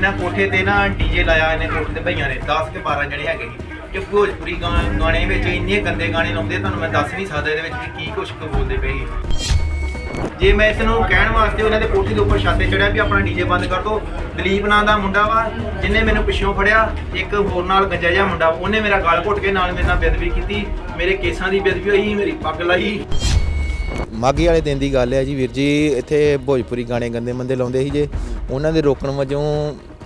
ਇਹਨਾਂ ਕੋਠੇ ਤੇ ਨਾ ਡੀਜੇ ਲਾਇਆ ਇਹਨੇ ਕੋਠੇ ਤੇ ਭਈਆਂ ਨੇ 10 ਕੇ 12 ਜਣੇ ਹੈਗੇ ਸੀ। ਕਿ ਭੋਜਪੁਰੀ ਗਾਣੇ ਵਿੱਚ ਇੰਨੇ ਗੰਦੇ ਗਾਣੇ ਲਾਉਂਦੇ, ਤੁਹਾਨੂੰ ਮੈਂ ਦੱਸ ਨਹੀਂ ਸਕਦਾ ਇਹਦੇ ਵਿੱਚ ਕੀ ਕੁਛ ਬੋਲਦੇ ਪਏ ਜੇ ਮੈਂ ਇਸ ਨੂੰ ਕਹਿਣ ਵਾਸਤੇ ਉਹਨਾਂ ਦੇ ਕੋਠੀ ਦੇ ਉੱਪਰ ਛੱਤ ਚੜਿਆ ਵੀ ਆਪਣਾ ਡੀਜੇ ਬੰਦ ਕਰ ਦਿਓ ਦਲੀਪ ਨਾਂ ਦਾ ਮੁੰਡਾ ਵਾ, ਜਿਨੇ ਮੈਨੂੰ ਪਿੱਛੋਂ ਫੜਿਆ, ਇੱਕ ਹੋਰ ਨਾਲ ਗੱਜਾ ਜਿਹਾ ਮੁੰਡਾ, ਉਹਨੇ ਮੇਰਾ ਗਲ ਘੁੱਟ ਕੇ ਨਾਲ ਮੇਰੇ ਨਾਲ ਬੇਦਬੀ ਕੀਤੀ, ਮੇਰੇ ਕੇਸਾਂ ਦੀ ਬੇਦਬੀ ਹੋਈ, ਮੇਰੀ ਪੱਗ ਲਾਈ। ਮਾਗੀ ਵਾਲੇ ਦਿਨ ਦੀ ਗੱਲ ਹੈ ਜੀ ਵੀਰ ਜੀ, ਇੱਥੇ ਭੋਜਪੁਰੀ ਗਾਣੇ ਗੰਦੇ ਮੰਦੇ ਲਾਉਂਦੇ ਸੀ ਜੇ, ਉਹਨਾਂ ਦੇ ਰੋਕਣ ਵਜੋਂ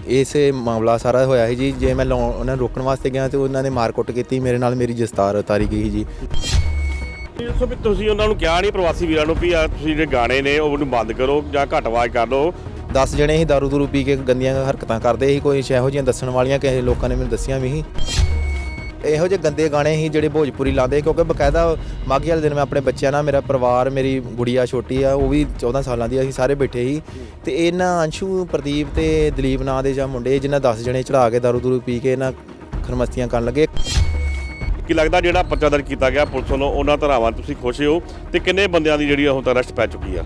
ਇਸ ਮਾਮਲਾ ਸਾਰਾ ਹੋਇਆ ਸੀ ਜੀ ਜੇ ਮੈਂ ਲਾਉਣ- ਉਹਨਾਂ ਨੂੰ ਰੋਕਣ ਵਾਸਤੇ ਗਿਆ ਤੇ ਉਹਨਾਂ ਨੇ ਮਾਰ ਕੁੱਟ ਕੀਤੀ ਮੇਰੇ ਨਾਲ ਮੇਰੀ ਦਸਤਾਰ ਉਤਾਰੀ ਗਈ ਸੀ ਜੀ। ਦੱਸੋ ਵੀ ਤੁਸੀਂ ਉਹਨਾਂ ਨੂੰ ਕਿਹਾ ਨਹੀਂ ਪ੍ਰਵਾਸੀ ਵੀਰਾਂ ਨੂੰ ਵੀ ਆ ਤੁਸੀਂ ਜਿਹੜੇ ਗਾਣੇ ਨੇ ਉਹ ਨੂੰ ਬੰਦ ਕਰੋ ਜਾਂ ਘੱਟ ਆਵਾਜ਼ ਕਰ ਲਓ। 10 ਜਣੇ ਸੀ ਦਾਰੂ ਦੂਰੂ ਪੀ ਕੇ ਗੰਦੀਆਂ ਹਰਕਤਾਂ ਕਰਦੇ ਸੀ ਕੋਈ ਇਹੋ ਜਿਹੀਆਂ ਦੱਸਣ ਵਾਲੀਆਂ ਕਿਸੇ ਲੋਕਾਂ ਨੇ ਮੈਨੂੰ ਦੱਸੀਆਂ ਵੀ ਸੀ। ਇਹੋ ਜਿਹੇ ਗੰਦੇ ਗਾਣੇ ਸੀ ਜਿਹੜੇ ਭੋਜਪੁਰੀ ਲਾਉਂਦੇ ਕਿਉਂਕਿ ਬਕਾਇਦਾ ਮਾਘੀ ਵਾਲੇ ਦਿਨ ਮੈਂ ਆਪਣੇ ਬੱਚਿਆਂ ਨਾਲ ਮੇਰਾ ਪਰਿਵਾਰ ਮੇਰੀ ਗੁੜੀਆ ਛੋਟੀ ਆ ਉਹ ਵੀ 14 ਸਾਲਾਂ ਦੀ ਆ, ਅਸੀਂ ਸਾਰੇ ਬੈਠੇ ਸੀ ਤੇ ਇਹਨਾਂ ਅੰਸ਼ੂ ਪ੍ਰਦੀਪ ਤੇ ਦਲੀਪ ਨਾਂ ਦੇ ਜਾਂ ਮੁੰਡੇ ਜਿਨ੍ਹਾਂ 10 ਜਣੇ ਚੜਾ ਕੇ ਦਾਰੂ ਦੂਰੂ ਪੀ ਕੇ ਇਹਨਾਂ ਖਰਮਸਤੀਆਂ ਕਰਨ ਲੱਗੇ। ਕੀ ਲੱਗਦਾ ਜਿਹੜਾ ਪਰਚਾ ਦਰਜ ਕੀਤਾ ਗਿਆ ਪੁਲਿਸ ਵੱਲੋਂ ਉਹਨਾਂ ਧਰਾਵਾਂ ਤੋਂ ਤੁਸੀਂ ਖੁਸ਼ ਹੋ ਤੇ ਕਿੰਨੇ ਬੰਦਿਆਂ ਦੀ ਜਿਹੜੀ ਹੁਣ ਤੱਕ ਅਰੈਸਟ ਪੈ ਚੁੱਕੀ ਆ?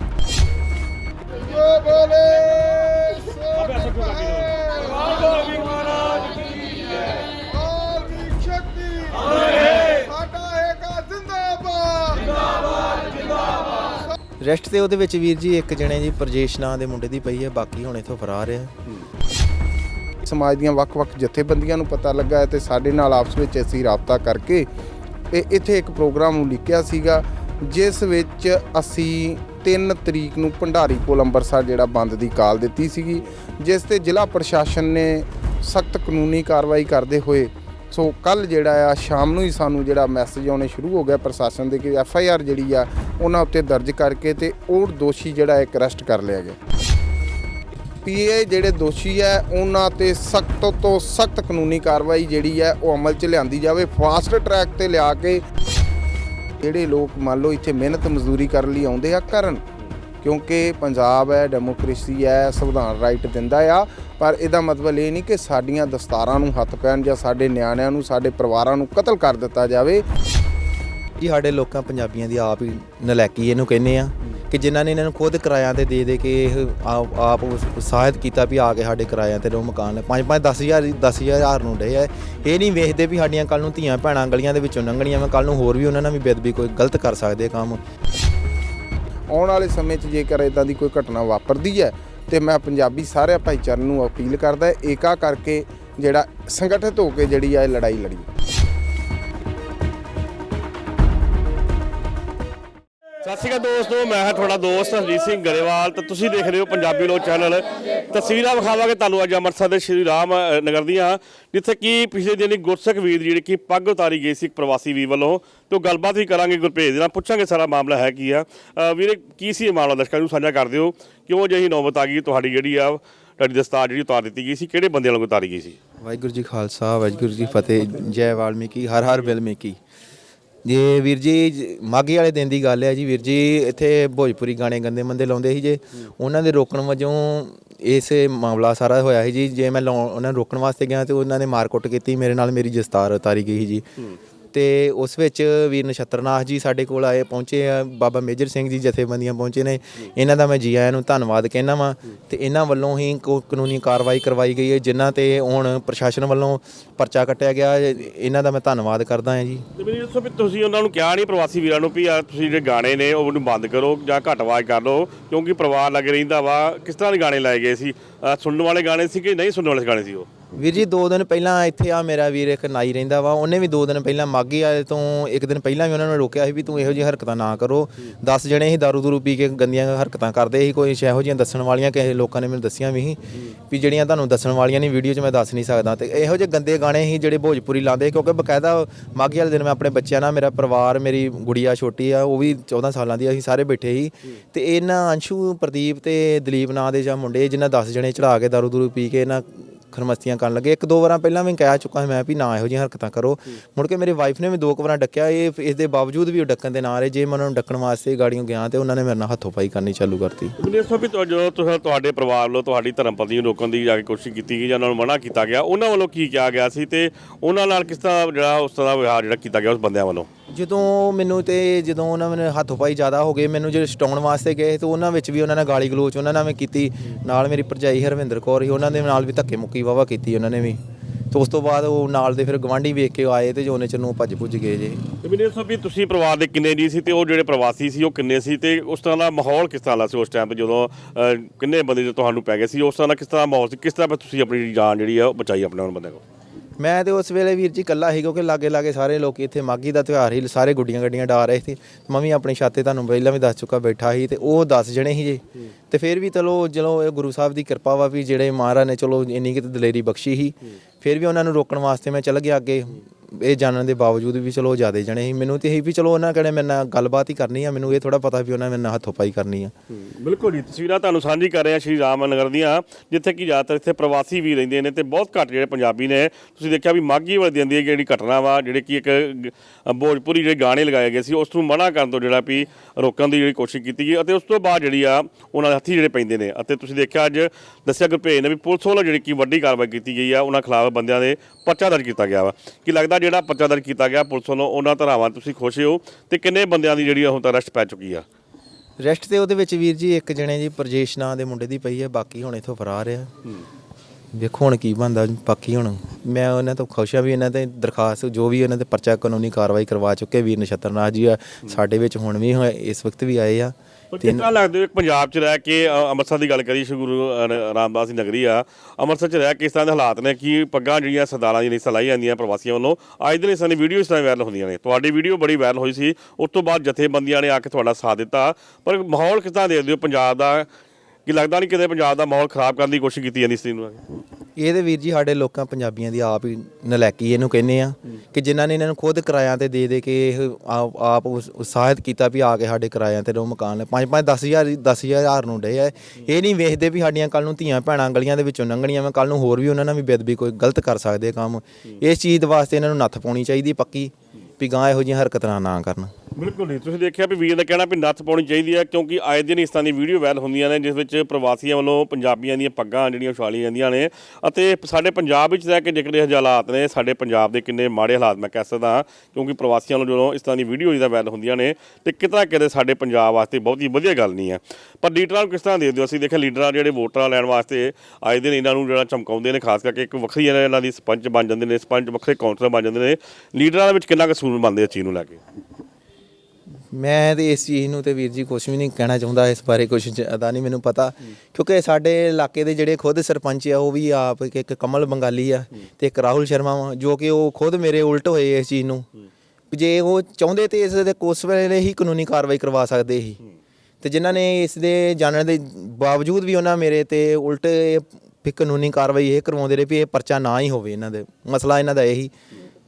ਰੈਸਟ ਤੇ ਉਹਦੇ ਵਿੱਚ ਵੀਰ ਜੀ ਇੱਕ ਜਣੇ ਜੀ ਪ੍ਰਜੇਸ਼ ਨਾਂ ਦੇ ਮੁੰਡੇ ਦੀ ਪਈ ਹੈ ਬਾਕੀ ਹੁਣ ਇਥੋਂ ਫਰਾਰ ਹੈ। ਸਮਾਜ ਦੀਆਂ ਵੱਖ-ਵੱਖ ਜਥੇਬੰਦੀਆਂ ਨੂੰ ਪਤਾ ਲੱਗਾ ਹੈ ਤੇ ਸਾਡੇ ਨਾਲ ਆਪਸ ਵਿੱਚ ਅਸੀਂ ਰਾਬਤਾ ਕਰਕੇ ਇਹ ਇੱਥੇ ਇੱਕ ਪ੍ਰੋਗਰਾਮ ਨੂੰ ਲਿਖਿਆ ਸੀਗਾ ਜਿਸ ਵਿੱਚ ਅਸੀਂ 3 ਤਰੀਕ ਨੂੰ ਭੰਡਾਰੀ ਪੁਲ ਅੰਮ੍ਰਿਤਸਰ ਜਿਹੜਾ ਬੰਦ ਦੀ ਕਾਲ ਦਿੱਤੀ ਸੀਗੀ ਜਿਸ ਤੇ ਜ਼ਿਲ੍ਹਾ ਪ੍ਰਸ਼ਾਸਨ ਨੇ ਸਖਤ ਕਾਨੂੰਨੀ ਕਾਰਵਾਈ ਕਰਦੇ ਹੋਏ ਸੋ ਕੱਲ ਜਿਹੜਾ ਆ, ਸ਼ਾਮ ਨੂੰ ਹੀ ਸਾਨੂੰ ਜਿਹੜਾ ਮੈਸੇਜ ਆਉਣੇ ਸ਼ੁਰੂ ਹੋ ਗਿਆ ਪ੍ਰਸ਼ਾਸਨ ਦੇ ਕਿ ਐਫ ਆਈ ਆਰ ਜਿਹੜੀ ਆ, ਉਹਨਾਂ ਉੱਤੇ ਦਰਜ ਕਰਕੇ ਤੇ ਉਹ ਦੋਸ਼ੀ ਜਿਹੜਾ ਇੱਕ ਅਰੈਸਟ ਕਰ ਲਿਆ ਗਿਆ। ਪੀਏ ਜਿਹੜੇ ਦੋਸ਼ੀ ਹੈ ਉਹਨਾਂ ਤੇ ਸਖਤ ਤੋਂ ਸਖਤ ਕਾਨੂੰਨੀ ਕਾਰਵਾਈ ਜਿਹੜੀ ਹੈ ਉਹ ਅਮਲ 'ਚ ਲਿਆਂਦੀ ਜਾਵੇ ਫਾਸਟ ਟਰੈਕ ਤੇ ਲਿਆ ਕੇ ਜਿਹੜੇ ਲੋਕ ਮੰਨ ਲਓ ਇੱਥੇ ਮਿਹਨਤ ਮਜ਼ਦੂਰੀ ਕਰਨ ਲਈ ਆਉਂਦੇ ਆ, ਕਰਨ ਕਿਉਂਕਿ ਪੰਜਾਬ ਹੈ ਡੈਮੋਕ੍ਰੇਸੀ ਹੈ, ਸੰਵਿਧਾਨ ਰਾਈਟ ਦਿੰਦਾ ਆ। ਪਰ ਇਹਦਾ ਮਤਲਬ ਇਹ ਨਹੀਂ ਕਿ ਸਾਡੀਆਂ ਦਸਤਾਰਾਂ ਨੂੰ ਹੱਥ ਪੈਣ ਜਾਂ ਸਾਡੇ ਨਿਆਣਿਆਂ ਨੂੰ, ਸਾਡੇ ਪਰਿਵਾਰਾਂ ਨੂੰ ਕਤਲ ਕਰ ਦਿੱਤਾ ਜਾਵੇ। ਜੀ ਸਾਡੇ ਲੋਕਾਂ ਪੰਜਾਬੀਆਂ ਦੀ ਆਪ ਹੀ ਨਲੈਕੀ ਇਹਨੂੰ ਕਹਿੰਦੇ ਆ? ਕਿ ਜਿਨ੍ਹਾਂ ਨੇ ਇਹਨਾਂ ਨੂੰ ਖੁਦ ਕਿਰਾਇਆਂ ਤੇ ਦੇ ਦੇ ਕੇ ਇਹ ਆਪ ਆਪ ਉਤਸ਼ਾਹਿਤ ਕੀਤਾ ਵੀ ਆ ਕੇ ਸਾਡੇ ਕਿਰਾਇਆਂ ਤੇ ਰੋ ਮਕਾਨ ਲੈ 5 5 10000 10000 ਨੂੰ ਡੇ ਆ। ਇਹ ਨਹੀਂ ਵੇਖਦੇ ਵੀ ਸਾਡੀਆਂ ਕੱਲ ਨੂੰ ਧੀਆਂ ਭੈਣਾਂ ਗਲੀਆਂ ਦੇ ਵਿੱਚੋਂ ਲੰਘਣੀਆਂ ਵਾ। ਕੱਲ ਨੂੰ ਹੋਰ ਵੀ ਉਹਨਾਂ ਨਾਲ ਵੀ ਬੇਦਬੀ ਕੋਈ ਗਲਤ ਕਰ ਸਕਦੇ ਕੰਮ। ਆਉਣ ਵਾਲੇ ਸਮੇਂ 'ਚ ਜੇਕਰ ਇਦਾਂ ਦੀ ਕੋਈ ਘਟਨਾ ਵਾਪਰਦੀ ਹੈ, ਤੇ ਮੈਂ ਪੰਜਾਬੀ ਸਾਰੇ ਭਾਈਚਾਰੇ ਨੂੰ ਅਪੀਲ ਕਰਦਾ, ਏਕਾ ਕਰਕੇ ਜਿਹੜਾ ਸੰਗਠਿਤ ਹੋ ਕੇ ਜਿਹੜੀ ਆ ਇਹ ਲੜਾਈ ਲੜੀ। ਸ਼੍ਰੀ ਅਕਾਲ ਦੋਸਤੋ ਮੈਂ ਹਾਂ ਤੁਹਾਡਾ ਦੋਸਤ ਹਰਜੀਤ ਸਿੰਘ ਗਰੇਵਾਲ ਤੇ ਤੁਸੀਂ ਦੇਖ ਰਹੇ ਹੋ ਪੰਜਾਬੀ ਲੋਕ ਚੈਨਲ। ਤਸਵੀਰਾਂ ਵਿਖਾਵਾਂਗੇ ਤੁਹਾਨੂੰ ਅੱਜ ਅੰਮ੍ਰਿਤਸਰ ਦੇ ਸ਼੍ਰੀ ਰਾਮ ਨਗਰ ਦੀਆਂ ਜਿੱਥੇ ਕਿ ਪਿਛਲੇ ਦਿਨੀ ਗੁਰਸਿੱਖ ਵੀਰ ਜਿਹੜੀ ਕਿ ਪੱਗ ਉਤਾਰੀ ਗਈ ਸੀ ਇੱਕ ਪ੍ਰਵਾਸੀ ਵੀਰ ਵੱਲੋਂ ਤੇ ਉਹ ਗੱਲਬਾਤ ਵੀ ਕਰਾਂਗੇ ਗੁਰਭੇਜ ਦੇ ਨਾਲ। ਪੁੱਛਾਂਗੇ ਸਾਰਾ ਮਾਮਲਾ ਹੈ ਕੀ ਆ। ਅ, ਵੀਰੇ ਕੀ ਸੀ ਇਹ ਮਾਮਲਾ? ਦਰਸ਼ਕਾਂ ਨੂੰ ਸਾਂਝਾ ਕਰ ਦਿਓ। ਕਿਉਂ ਜਿਹੀ ਨੌਬਤ ਆ ਗਈ? ਤੁਹਾਡੀ ਜਿਹੜੀ ਆ ਤੁਹਾਡੀ ਦਸਤਾਰ ਜਿਹੜੀ ਉਤਾਰ ਦਿੱਤੀ ਗਈ ਸੀ ਕਿਹੜੇ ਬੰਦੇ ਵੱਲੋਂ ਉਤਾਰੀ ਗਈ ਸੀ? ਵਾਹਿਗੁਰੂ ਜੀ ਖਾਲਸਾ ਵਾਹਿਗੁਰੂ ਜੀ ਫਤਿਹ। ਜੈ ਵਾਲਮੀਕੀ ਹਰ ਹਰ ਵਾਲਮੀਕੀ। ਜੇ ਵੀਰ ਜੀ ਜ- ਮਾਘੀ ਵਾਲੇ ਦਿਨ ਦੀ ਗੱਲ ਹੈ ਜੀ, ਵੀਰ ਜੀ, ਇੱਥੇ ਭੋਜਪੁਰੀ ਗਾਣੇ ਗੰਦੇ ਮੰਦੇ ਲਾਉਂਦੇ ਸੀ ਜੇ। ਉਹਨਾਂ ਦੇ ਰੋਕਣ ਵਜੋਂ ਇਸ ਮਾਮਲਾ ਸਾਰਾ ਹੋਇਆ ਸੀ ਜੀ। ਜੇ ਮੈਂ ਲਾਉਣ- ਉਹਨਾਂ ਨੂੰ ਰੋਕਣ ਵਾਸਤੇ ਗਿਆ ਤੇ ਉਹਨਾਂ ਨੇ ਮਾਰ ਕੁੱਟ ਕੀਤੀ, ਮੇਰੇ ਨਾਲ ਮੇਰੀ ਦਸਤਾਰ ਉਤਾਰੀ ਗਈ ਸੀ ਜੀ। ਤੇ ਉਸ ਵਿੱਚ ਵੀਰ ਨਛੱਤਰਨਾਥ ਜੀ ਸਾਡੇ ਕੋਲ ਆਏ ਪਹੁੰਚੇ ਆ ਬਾਬਾ ਮੇਜਰ ਸਿੰਘ ਜੀ ਜਥੇਬੰਦੀਆਂ ਪਹੁੰਚੇ ਨੇ। ਇਹਨਾਂ ਦਾ ਮੈਂ ਜੀ ਆਇਆਂ ਨੂੰ ਧੰਨਵਾਦ ਕਹਿਣਾ ਵਾਂ ਤੇ ਇਹਨਾਂ ਵੱਲੋਂ ਹੀ ਕੋ- ਕਾਨੂੰਨੀ ਕਾਰਵਾਈ ਕਰਵਾਈ ਗਈ ਹੈ ਜਿਨ੍ਹਾਂ ਤੇ ਹੁਣ ਪ੍ਰਸ਼ਾਸਨ ਵੱਲੋਂ ਪਰਚਾ ਕੱਟਿਆ ਗਿਆ ਇਹਨਾਂ ਦਾ ਮੈਂ ਧੰਨਵਾਦ ਕਰਦਾ ਹਾਂ ਜੀ। ਤੇ ਮੈਨੂੰ ਦੱਸੋ ਵੀ ਤੁਸੀਂ ਉਹਨਾਂ ਨੂੰ ਕਿਹਾ ਨਹੀਂ ਪ੍ਰਵਾਸੀ ਵੀਰਾਂ ਨੂੰ ਵੀ ਯਾਰ ਤੁਸੀਂ ਜਿਹੜੇ ਗਾਣੇ ਨੇ ਉਹ ਨੂੰ ਬੰਦ ਕਰੋ ਜਾਂ ਘੱਟ ਆਵਾਜ਼ ਕਰ ਲਓ ਕਿਉਂਕਿ ਪਰਿਵਾਰ ਲੱਗ ਰਹਿੰਦਾ ਵਾ। ਕਿਸ ਤਰ੍ਹਾਂ ਦੇ ਗਾਣੇ ਲਾਏ ਗਏ ਸੀ? ਅ, ਸੁਣਨ ਵਾਲੇ ਗਾਣੇ ਸੀ ਕਿ ਨਹੀਂ ਸੁਣਨ ਵਾਲੇ ਗਾਣੇ ਸੀ ਉਹ? ਵੀਰ ਜੀ, ਦੋ ਦਿਨ ਪਹਿਲਾਂ ਇੱਥੇ ਆ ਮੇਰਾ ਵੀਰ, ਇੱਕ ਨਾਈ ਰਹਿੰਦਾ ਵਾ। ਉਹਨੇ ਵੀ ਦੋ ਦਿਨ ਪਹਿਲਾਂ ਮਾਗੀ ਆਏ ਤੋਂ ਇੱਕ ਦਿਨ ਪਹਿਲਾਂ ਵੀ ਉਹਨਾਂ ਨੂੰ ਰੋਕਿਆ ਸੀ ਵੀ ਤੂੰ ਇਹੋ ਜਿਹੀ ਹਰਕਤਾਂ ਨਾ ਕਰੋ। 10 ਜਣੇ ਸੀ ਦਾਰੂ ਦੂਰੂ ਪੀ ਕੇ ਗੰਦੀਆਂ ਹਰਕਤਾਂ ਕਰਦੇ ਸੀ। ਕੋਈ ਇਹੋ ਜਿਹੀਆਂ ਦੱਸਣ ਵਾਲੀਆਂ ਕਿਸੇ ਲੋਕਾਂ ਨੇ ਮੈਨੂੰ ਦੱਸੀਆਂ ਵੀ ਸੀ ਵੀ ਜਿਹੜੀਆਂ ਤੁਹਾਨੂੰ ਦੱਸਣ ਵਾਲੀਆਂ ਨਹੀਂ, ਵੀਡੀਓ 'ਚ ਮੈਂ ਦੱਸ ਨਹੀਂ ਸਕਦਾ। ਤੇ ਇਹੋ ਜਿਹੇ ਗੰਦੇ ਗਾਣੇ ਸੀ ਜਿਹੜੇ ਭੋਜਪੁਰੀ ਲਾਉਂਦੇ ਕਿਉਂਕਿ ਬਕਾਇਦਾ ਮਾਗੀ ਵਾਲੇ ਦਿਨ ਮੈਂ ਆਪਣੇ ਬੱਚਿਆਂ ਨਾਲ, ਮੇਰਾ ਪਰਿਵਾਰ, ਮੇਰੀ ਗੁੜੀਆ, ਛੋਟੀ ਆ, ਉਹ ਵੀ 14 ਸਾਲਾਂ ਦੀ ਅਸੀਂ ਸਾਰੇ ਬੈਠੇ ਸੀ। ਤੇ ਇਹਨਾਂ ਅੰਸ਼ੂ, ਪ੍ਰਦੀਪ ਤੇ ਦਲੀਪ ਨਾਂ ਦੇ ਜਾਂ ਮੁੰਡੇ, ਜਿਨ੍ਹਾਂ 10 ਜਣੇ ਚੜਾ ਕੇ ਦਾਰੂ ਦੂਰੂ ਪੀ ਕੇ ਇਹਨਾਂ ਖਰਮਸਤੀਆਂ ਕਰਨ ਲੱਗੇ। ਇੱਕ ਦੋ ਵਾਰਾਂ ਪਹਿਲਾਂ ਵੀ ਕਹਿ ਚੁੱਕਾ ਸੀ, ਮੈਂ ਵੀ ਨਾ ਇਹੋ ਜਿਹੀਆਂ ਹਰਕਤਾਂ ਕਰੋ। ਮੁੜ ਕੇ ਮੇਰੇ ਵਾਈਫ ਨੇ ਵੀ ਦੋ ਕੁ ਵਾਰਾਂ ਡੱਕਿਆ। ਇਹ ਇਸ ਦੇ ਬਾਵਜੂਦ ਵੀ ਉਹ ਡੱਕਣ ਦੇ ਨਾ ਰਹੇ। ਜੇ ਮੈਂ ਉਹਨਾਂ ਨੂੰ ਡੱਕਣ ਵਾਸਤੇ ਗਾੜੀਆਂ ਗਿਆ ਤੇ ਉਹਨਾਂ ਨੇ ਮੇਰੇ ਨਾਲ ਹੱਥੋਂ ਪਾਈ ਕਰਨੀ ਚਾਲੂ ਕਰਤੀ। ਮੈਨੂੰ ਇਹ ਵੀ ਜਦੋਂ ਤੁਸੀਂ ਤੁਹਾਡੇ ਪਰਿਵਾਰ ਵੱਲੋਂ ਤੁਹਾਡੀ ਧਰਮ ਪਤਨੀ ਨੂੰ ਰੋਕਣ ਦੀ ਜਾ ਕੇ ਕੋਸ਼ਿਸ਼ ਕੀਤੀ ਗਈ ਜਾਂ ਉਹਨਾਂ ਨੂੰ ਮਨਾ ਕੀਤਾ ਗਿਆ, ਉਹਨਾਂ ਵੱਲੋਂ ਕੀ ਕਿਹਾ ਗਿਆ ਸੀ ਤੇ ਉਹਨਾਂ ਨਾਲ ਕਿਸ ਤਰ੍ਹਾਂ ਜਿਹੜਾ ਉਸ ਤਰ੍ਹਾਂ ਵਿਹਾਰ ਜਿਹੜਾ ਕੀਤਾ ਗਿਆ ਉਸ ਬੰਦਿਆਂ ਵੱਲੋਂ? ਜਦੋਂ ਮੈਨੂੰ ਤੇ ਜਦੋਂ ਉਹਨਾਂ ਨੇ ਹੱਥੋਂ ਪਾਈ ਜ਼ਿਆਦਾ ਹੋ ਗਏ, ਮੈਨੂੰ ਜਿਹੜੇ ਸਟਾਉਣ ਵਾਸਤੇ ਗਏ ਤੇ ਉਹਨਾਂ ਵਿੱਚ ਵੀ ਉਹਨਾਂ ਨੇ ਗਾਲੀ ਗਲੋਚ ਉਹਨਾਂ ਨਾਲ ਮੈਂ ਕੀਤੀ। ਨਾਲ ਮੇਰੀ ਭਰਜਾਈ ਹਰਵਿੰਦਰ ਕੌਰ ਸੀ, ਉਹਨਾਂ ਦੇ ਨਾਲ ਵੀ ਧੱਕੇ ਮੁੱਕੀ ਵਾਵਾ ਕੀਤੀ ਉਹਨਾਂ ਨੇ ਵੀ। ਤੇ ਉਸ ਤੋਂ ਬਾਅਦ ਉਹ ਨਾਲ ਦੇ ਫਿਰ ਗਵਾਂਢੀ ਵੇਖ ਕੇ ਆਏ ਤੇ ਜੋ ਉਹਨੇ ਚ ਨੂੰ ਭੱਜ ਭੁੱਜ ਗਏ ਜੇ। ਤੇ ਮੈਨੂੰ ਦੱਸੋ ਵੀ ਤੁਸੀਂ ਪਰਿਵਾਰ ਦੇ ਕਿੰਨੇ ਜੀ ਸੀ ਤੇ ਉਹ ਜਿਹੜੇ ਪ੍ਰਵਾਸੀ ਸੀ, ਉਹ ਕਿੰਨੇ ਸੀ ਤੇ ਉਸ ਤਰ੍ਹਾਂ ਦਾ ਮਾਹੌਲ ਕਿਸ ਤਰ੍ਹਾਂ ਦਾ ਸੀ ਉਸ ਟਾਈਮ ਤੇ ਜਦੋਂ ਕਿੰਨੇ ਬੰਦੇ ਜੋ ਤੁਹਾਨੂੰ ਪੈ ਗਏ ਸੀ, ਉਸ ਤਰ੍ਹਾਂ ਦਾ ਕਿਸ ਤਰ੍ਹਾਂ ਮਾਹੌਲ ਸੀ? ਕਿਸ ਤਰ੍ਹਾਂ ਤੁਸੀਂ ਆਪਣੀ ਜਾਨ ਜਿਹੜੀ ਆ ਉਹ ਬਚਾਈ ਆਪਣੇ ਉਹਨਾਂ ਬੰਦੇ ਕੋਲ? ਮੈਂ ਤੇ ਉਸ ਵੇਲੇ ਵੀਰ ਜੀ ਇਕੱਲਾ ਸੀ ਕਿਉਂਕਿ ਲਾਗੇ ਲਾਗੇ ਸਾਰੇ ਲੋਕ ਇੱਥੇ ਮਾਗੀ ਦਾ ਤਿਉਹਾਰ ਹੀ ਸਾਰੇ ਗੁੱਡੀਆਂ ਗੱਡੀਆਂ ਡਾ ਰਹੇ ਸੀ। ਮੈਂ ਵੀ ਆਪਣੀ ਛਾਤੇ ਤੁਹਾਨੂੰ ਪਹਿਲਾਂ ਵੀ ਦੱਸ ਚੁੱਕਾ ਬੈਠਾ ਸੀ ਤੇ ਉਹ 10 ਜਣੇ ਸੀ ਜੇ। ਤੇ ਫਿਰ ਵੀ ਚਲੋ ਚਲੋ ਇਹ ਗੁਰੂ ਸਾਹਿਬ ਦੀ ਕਿਰਪਾ ਵਾ ਵੀ ਜਿਹੜੇ ਮਹਾਰਾਜ ਨੇ ਚਲੋ ਇੰਨੀ ਕਿ ਦਲੇਰੀ ਬਖਸ਼ੀ ਸੀ, ਫਿਰ ਵੀ ਉਹਨਾਂ ਨੂੰ ਰੋਕਣ ਵਾਸਤੇ ਮੈਂ ਚੱਲ ਗਿਆ ਅੱਗੇ। ਇਹ ਜਾਣਨ ਦੇ ਬਾਵਜੂਦ ਵੀ ਚਲੋ ਜ਼ਿਆਦੇ ਜਣੇ ਸੀ। ਮੈਨੂੰ ਤੇ ਇਹ ਵੀ ਚਲੋ ਉਹਨਾਂ ਕਿਹੜੇ ਮੇਰੇ ਨਾਲ ਗੱਲਬਾਤ ਹੀ ਕਰਨੀ ਆ, ਮੈਨੂੰ ਇਹ ਥੋੜਾ ਪਤਾ ਵੀ ਉਹਨਾਂ ਮੇਰੇ ਨਾਲ ਹੱਥੋਂ ਪਾਈ ਕਰਨੀ ਆ। ਬਿਲਕੁਲ ਜੀ, ਤਸਵੀਰਾਂ ਤੁਹਾਨੂੰ ਸਾਂਝੀ ਕਰ ਰਹੇ ਹਾਂ ਸ਼੍ਰੀ ਰਾਮ ਨਗਰ ਦੀਆਂ, ਜਿੱਥੇ ਕਿ ਜ਼ਿਆਦਾਤਰ ਇੱਥੇ ਪ੍ਰਵਾਸੀ ਵੀ ਰਹਿੰਦੇ ਨੇ ਤੇ ਬਹੁਤ ਘੱਟ ਜਿਹੜੇ ਪੰਜਾਬੀ ਨੇ, ਤੁਸੀਂ ਦੇਖਿਆ ਵੀ ਮਾਗੀ ਵਾਲੇ ਦਿਨ ਦੀ ਜਿਹੜੀ ਘਟਨਾ ਵਾ, ਜਿਹੜੇ ਕਿ ਇੱਕ ਭੋਜਪੁਰੀ ਜਿਹੜੇ ਗਾਣੇ ਲਗਾਏ ਗਏ ਸੀ, ਉਸ ਨੂੰ ਮਨਾ ਕਰਨ ਤੋਂ ਜਿਹੜਾ ਵੀ ਰੋਕਣ ਦੀ ਜਿਹੜੀ ਕੋਸ਼ਿਸ਼ ਕੀਤੀ ਗਈ ਅਤੇ ਉਸ ਤੋਂ ਬਾਅਦ ਜਿਹੜੀ ਆ, ਉਹਨਾਂ ਦੇ ਹੱਥੀ ਜਿਹੜੇ ਪੈਂਦੇ ਨੇ ਅਤੇ ਤੁਸੀਂ ਦੇਖਿਆ ਅੱਜ ਦੱਸਿਆ ਗੁਰਭੇਜ ਨੇ ਵੀ ਪੁਲਿਸ ਵੱਲੋਂ ਜਿਹੜੀ ਕਿ ਵੱਡੀ ਕਾਰਵਾਈ ਕੀਤੀ ਗਈ ਆ, ਉਹਨਾਂ ਖਿਲਾਫ ਬੰਦਿਆਂ ਦੇ ਪਰਚਾ ਦਰਜ ਕੀਤਾ ਗਿਆ ਵਾ। ਕਿ ਲੱਗਦਾ ਜਿਹੜਾ ਪਰਚਾ ਦਰਜ ਕੀਤਾ ਗਿਆ ਪੁਲਿਸ ਵੱਲੋਂ ਉਹਨਾਂ ਧਾਰਾਵਾਂ ਤੁਸੀਂ ਖੁਸ਼ ਹੋ ਤੇ ਕਿੰਨੇ ਬੰਦਿਆਂ ਦੀ ਜਿਹੜੀ ਹੁਣ ਤਾਂ ਅਰੈਸਟ ਪੈ ਚੁੱਕੀ ਆ? ਰੈਸਟ ਤੇ ਉਹਦੇ ਵਿੱਚ ਵੀਰ ਜੀ ਇੱਕ ਜਣੇ ਜੀ ਪ੍ਰਜੇਸ਼ ਨਾਂ ਦੇ ਮੁੰਡੇ ਦੀ ਪਈ ਹੈ ਬਾਕੀ ਹੁਣ ਇਥੋਂ ਫਰਾਰ ਆ। ਵੇਖੋ ਹੁਣ ਕੀ ਬਣਦਾ ਬਾਕੀ ਹੁਣ ਮੈਂ ਉਹਨਾਂ ਤੋਂ ਖੁਸ਼ ਆ ਵੀ ਇਹਨਾਂ ਤੇ ਦਰਖਾਸਤ ਜੋ ਵੀ ਇਹਨਾਂ ਤੇ ਪਰਚਾ ਕਾਨੂੰਨੀ ਕਾਰਵਾਈ ਕਰਵਾ ਚੁੱਕੇ ਵੀਰ ਨਛੱਤਰਨਾਥ ਜੀ ਆ ਸਾਡੇ ਵਿੱਚ ਹੁਣ ਵੀ ਹੋਏ- ਇਸ ਵਕਤ ਵੀ ਆਏ ਆ। ਪਰ ਤਰ੍ਹਾਂ ਲੱਗਦਾ ਇੱਕ ਪੰਜਾਬ 'ਚ ਰਹਿ ਕੇ ਅ, ਅੰਮ੍ਰਿਤਸਰ ਦੀ ਗੱਲ ਕਰੀ ਸ਼੍ਰੀ ਗੁਰੂ ਅ, ਰ- ਰਾਮਦਾਸ ਦੀ ਨਗਰੀ ਆ ਅੰਮ੍ਰਿਤਸਰ 'ਚ ਰਹਿ ਕੇ ਇਸ ਤਰ੍ਹਾਂ ਦੇ ਹਾਲਾਤ ਨੇ ਕਿ ਪੱਗਾਂ ਜਿਹੜੀਆਂ ਸਰਦਾਰਾਂ ਦੀ ਨਹੀਂ ਸਲਾਈ ਜਾਂਦੀਆਂ ਪ੍ਰਵਾਸੀਆਂ ਵੱਲੋਂ ਅੱਜ ਦੀ ਵੀਡੀਓ ਇਸ ਤਰ੍ਹਾਂ ਵਾਇਰਲ ਹੁੰਦੀਆਂ ਨੇ। ਤੁਹਾਡੀ ਵੀਡੀਓ ਬੜੀ ਵਾਇਰਲ ਹੋਈ ਸੀ ਉਸ ਤੋਂ ਬਾਅਦ ਜਥੇਬੰਦੀਆਂ ਨੇ ਆ ਕੇ ਤੁਹਾਡਾ ਸਾਥ ਦਿੱਤਾ। ਪਰ ਮਾਹੌਲ ਤਰ੍ਹਾਂ ਦੇਖਦੇ ਹੋ? ਪੰਜਾਬ ਦਾ ਕਿ ਲੱਗਦਾ ਨਹੀਂ ਕਿਤੇ ਪੰਜਾਬ ਦਾ ਮਾਹੌਲ ਖਰਾਬ ਕਰਨ ਦੀ ਕੋਸ਼ਿਸ਼ ਕੀਤੀ ਜਾਂਦੀ ਇਸ ਚੀਜ਼ ਨੂੰ ਆ ਇਹ ਵੀਰ ਜੀ ਸਾਡੇ ਲੋਕਾਂ ਪੰਜਾਬੀਆਂ ਦੀ ਆਪ ਹੀ ਨਲੈਕੀ ਇਹਨੂੰ ਕਹਿੰਦੇ ਆ ਕਿ ਜਿਨ੍ਹਾਂ ਨੇ ਇਹਨਾਂ ਨੂੰ ਖੁਦ ਕਿਰਾਇਆਂ ਤੇ ਦੇ ਦੇ ਕੇ ਇਹ ਆਪ ਆਪ ਉਸ- ਉਤਸ਼ਾਹਿਤ ਕੀਤਾ ਵੀ ਆ ਕੇ ਸਾਡੇ ਕਿਰਾਇਆਂ ਤੇ ਰਹੋ ਮਕਾਨ ਲੈ 5 5 10000 10000 ਨੂੰ ਡੇ ਆ। ਇਹ ਨਹੀਂ ਵੇਖਦੇ ਵੀ ਸਾਡੀਆਂ ਕੱਲ ਨੂੰ ਧੀਆਂ ਭੈਣਾਂ ਗਲੀਆਂ ਦੇ ਵਿੱਚੋਂ ਲੰਘਣੀਆਂ ਮੈਂ ਕੱਲ ਨੂੰ ਹੋਰ ਵੀ ਉਹਨਾਂ ਨਾਲ ਵੀ ਬੇਦਬੀ ਕੋਈ ਗਲਤ ਕਰ ਸਕਦੇ ਕੰਮ। ਇਸ ਚੀਜ਼ ਵਾਸਤੇ ਇਹਨਾਂ ਨੂੰ ਨੱਥ ਪਾਉਣੀ ਚਾਹੀਦੀ ਪੱਕੀ, ਵੀ ਗਾਂ ਇਹੋ ਜਿਹੀਆਂ ਹਰਕਤਾਂ ਨਾ ਕਰਨ। ਬਿਲਕੁਲ ਨਹੀਂ। ਤੁਸੀਂ ਦੇਖਿਆ ਵੀ ਵੀਰ ਦਾ ਕਹਿਣਾ ਵੀ ਨੱਥ ਪਾਉਣੀ ਚਾਹੀਦੀ ਹੈ ਕਿਉਂਕਿ ਆਏ ਦਿਨ ਇਸ ਤਰ੍ਹਾਂ ਦੀ ਵੀਡੀਓ ਵਾਇਰਲ ਹੁੰਦੀਆਂ ਨੇ ਜਿਸ ਵਿੱਚ ਪ੍ਰਵਾਸੀਆਂ ਵੱਲੋਂ ਪੰਜਾਬੀਆਂ ਦੀਆਂ ਪੱਗਾਂ ਜਿਹੜੀਆਂ ਉਛਾਲੀਆਂ ਜਾਂਦੀਆਂ ਨੇ ਅਤੇ ਸਾਡੇ ਪੰਜਾਬ ਵਿੱਚ ਰਹਿ ਕੇ ਜੇਕਰ ਇਹ ਜਿਹੇ ਹਾਲਾਤ ਨੇ ਸਾਡੇ ਪੰਜਾਬ ਦੇ ਕਿੰਨੇ ਮਾੜੇ ਹਾਲਾਤ ਮੈਂ ਕਹਿ ਸਕਦਾ ਹਾਂ, ਕਿਉਂਕਿ ਪ੍ਰਵਾਸੀਆਂ ਵੱਲੋਂ ਜਦੋਂ ਇਸ ਤਰ੍ਹਾਂ ਦੀ ਵੀਡੀਓ ਜਿਹਦਾ ਵਾਇਰਲ ਹੁੰਦੀਆਂ ਨੇ ਤੇ ਕਿਤੇ ਕਿਤੇ ਸਾਡੇ ਪੰਜਾਬ ਵਾਸਤੇ ਬਹੁਤ ਹੀ ਵਧੀਆ ਗੱਲ ਨਹੀਂ ਹੈ ਪਰ ਲੀਡਰਾਂ ਨੂੰ ਕਿਸ ਤਰ੍ਹਾਂ ਦੇ ਦਿਓ? ਅਸੀਂ ਦੇਖਿਆ ਲੀਡਰਾਂ ਜਿਹੜੇ ਵੋਟਰਾਂ ਲੈਣ ਵਾਸਤੇ ਆਏ ਦਿਨ ਇਹਨਾਂ ਨੂੰ ਜਿਹੜਾ ਚਮਕਾਉਂਦੇ ਨੇ ਖਾਸ ਕਰਕੇ ਇੱਕ ਵੱਖਰੀ ਇਹਨਾਂ ਇਹਨਾਂ ਦੀ ਸਰਪੰਚ ਬਣ ਜਾਂਦੇ ਨੇ ਸਰਪੰਚ ਵੱਖਰੇ ਕਾਉਂਸਲਰ ਬਣ ਜਾਂਦੇ ਨੇ। ਲੀਡਰਾਂ ਦੇ ਵਿੱਚ ਕਿੰਨਾ ਕਸੂਰ ਮੰਨਦੇ ਇਸ ਚੀਜ਼ ਨੂੰ ਲੈ ਕੇ? ਮੈਂ ਤੇ ਇਸ ਚੀਜ਼ ਨੂੰ ਤੇ ਵੀਰ ਜੀ ਕੁਝ ਵੀ ਨਹੀਂ ਕਹਿਣਾ ਚਾਹੁੰਦਾ ਇਸ ਬਾਰੇ ਕੁਝ ਜ਼ਿਆਦਾ ਨਹੀਂ ਮੈਨੂੰ ਪਤਾ। ਕਿਉਂਕਿ ਸਾਡੇ ਇਲਾਕੇ ਦੇ ਜਿਹੜੇ ਖੁਦ ਸਰਪੰਚ ਆ, ਉਹ ਵੀ ਆਪ ਇੱਕ- ਇੱਕ ਕਮਲ ਬੰਗਾਲੀ ਆ ਤੇ ਇੱਕ ਰਾਹੁਲ ਸ਼ਰਮਾ ਵਾ, ਜੋ ਕਿ ਉਹ ਖੁਦ ਮੇਰੇ ਉਲਟ ਹੋਏ ਇਸ ਚੀਜ਼ ਨੂੰ। ਵੀ ਜੇ ਉਹ ਚਾਹੁੰਦੇ ਤੇ ਇਸ ਦੇ ਕੋਸ ਵੇਲੇ ਹੀ ਕਾਨੂੰਨੀ ਕਾਰਵਾਈ ਕਰਵਾ ਸਕਦੇ ਸੀ। ਤੇ ਜਿਨ੍ਹਾਂ ਨੇ ਇਸ ਦੇ ਜਾਣਨ ਦੇ ਬਾਵਜੂਦ ਵੀ ਉਹਨਾਂ ਮੇਰੇ ਤੇ ਉਲਟ ਇਹ ਵੀ ਕਾਨੂੰਨੀ ਕਾਰਵਾਈ ਇਹ ਕਰਵਾਉਂਦੇ ਰਹੇ ਵੀ ਇਹ ਪਰਚਾ ਨਾ ਹੀ ਹੋਵੇ ਇਹਨਾਂ ਦੇ। ਮਸਲਾ ਇਹਨਾਂ ਦਾ ਇਹੀ।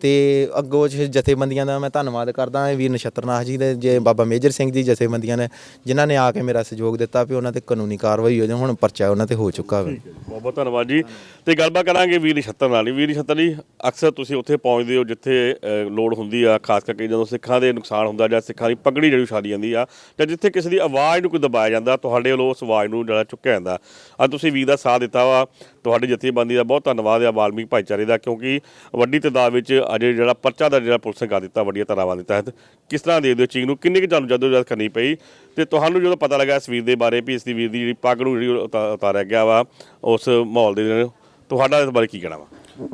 ਤੇ ਅੱਗੋਂ ਜ- ਜਥੇਬੰਦੀਆਂ ਦਾ ਮੈਂ ਧੰਨਵਾਦ ਕਰਦਾ ਹਾਂ ਵੀਰ ਨਛੱਤਰਨਾਥ ਜੀ ਦੇ ਜੇ ਬਾਬਾ ਮੇਜਰ ਸਿੰਘ ਜੀ ਜਥੇਬੰਦੀਆਂ ਨੇ ਜਿਨ੍ਹਾਂ ਨੇ ਆ ਕੇ ਮੇਰਾ ਸਹਿਯੋਗ ਦਿੱਤਾ ਵੀ ਉਹਨਾਂ ਤੇ ਕਾਨੂੰਨੀ ਕਾਰਵਾਈ ਹੋ ਜਾਏ ਹੁਣ ਪਰਚਾ ਉਹਨਾਂ ਤੇ ਹੋ ਚੁੱਕਾ ਹੈ ਬਹੁਤ ਬਹੁਤ ਧੰਨਵਾਦ ਜੀ। ਤੇ ਗੱਲਬਾਤ ਕਰਾਂਗੇ ਵੀਰ ਨਛੱਤਰ ਨਾਲ ਹੀ। ਵੀਰ ਨਛੱਤਰ ਜੀ ਅਕਸਰ ਤੁਸੀਂ ਉੱਥੇ ਪਹੁੰਚਦੇ ਹੋ ਜਿੱਥੇ ਅ, ਲੋੜ ਹੁੰਦੀ ਆ ਖਾਸ ਕਰਕੇ ਜਦੋਂ ਸਿੱਖਾਂ ਦੇ ਨੁਕਸਾਨ ਹੁੰਦਾ ਜਾਂ ਸਿੱਖਾਂ ਦੀ ਪਗੜੀ ਜਿਹੜੀ ਉਛਾਲੀ ਜਾਂਦੀ ਆ ਜਾਂ ਜਿੱਥੇ ਕਿਸੇ ਦੀ ਆਵਾਜ਼ ਨੂੰ ਕੋਈ ਦਬਾਇਆ ਜਾਂਦਾ ਤੁਹਾਡੇ ਵੱਲੋਂ ਉਸ ਆਵਾਜ਼ ਨੂੰ ਜਿਹੜਾ ਚੁੱਕਿਆ ਜਾਂਦਾ। ਅੱਜ ਤੁਸੀਂ ਵੀਰ ਦਾ ਸਾਥ ਦਿੱਤਾ ਵਾ। ਤੁਹਾਡੀ ਜਥੇਬੰਦੀ ਦਾ ਬਹੁਤ ਧੰਨਵਾਦ ਆ ਵਾਲਮੀਕ ਭਾਈਚਾਰੇ ਦਾ, ਕਿਉਂਕਿ ਵੱਡੀ ਤਦਾਦ ਵਿੱਚ ਅਜੇ ਜਿਹੜਾ ਪਰਚਾ ਦਾ ਜਿਹੜਾ ਪੁਲਿਸ ਨੇ ਕਰ ਦਿੱਤਾ, ਵੱਡੀਆਂ ਧਾਰਾਵਾਂ ਦੇ ਤਹਿਤ। ਕਿਸ ਤਰ੍ਹਾਂ ਦੇ ਦਿਓ ਚੀਜ਼ ਨੂੰ? ਕਿੰਨੀ ਕੁ ਤੁਹਾਨੂੰ ਜਦੋਜਦ ਕਰਨੀ ਪਈ? ਤੇ ਤੁਹਾਨੂੰ ਜਦੋਂ ਪਤਾ ਲੱਗਾ ਇਸ ਵੀਰ ਦੇ ਬਾਰੇ ਵੀ ਇਸ ਦੀ ਵੀਰ ਦੀ ਜਿਹੜੀ ਪੱਗ ਨੂੰ ਜਿਹੜੀ ਉਤਾਰਿਆ ਗਿਆ ਵਾ, ਉਸ ਮਾਹੌਲ ਦੇ ਤੁਹਾਡਾ ਇਸ ਬਾਰੇ ਕੀ ਕਹਿਣਾ ਵਾ?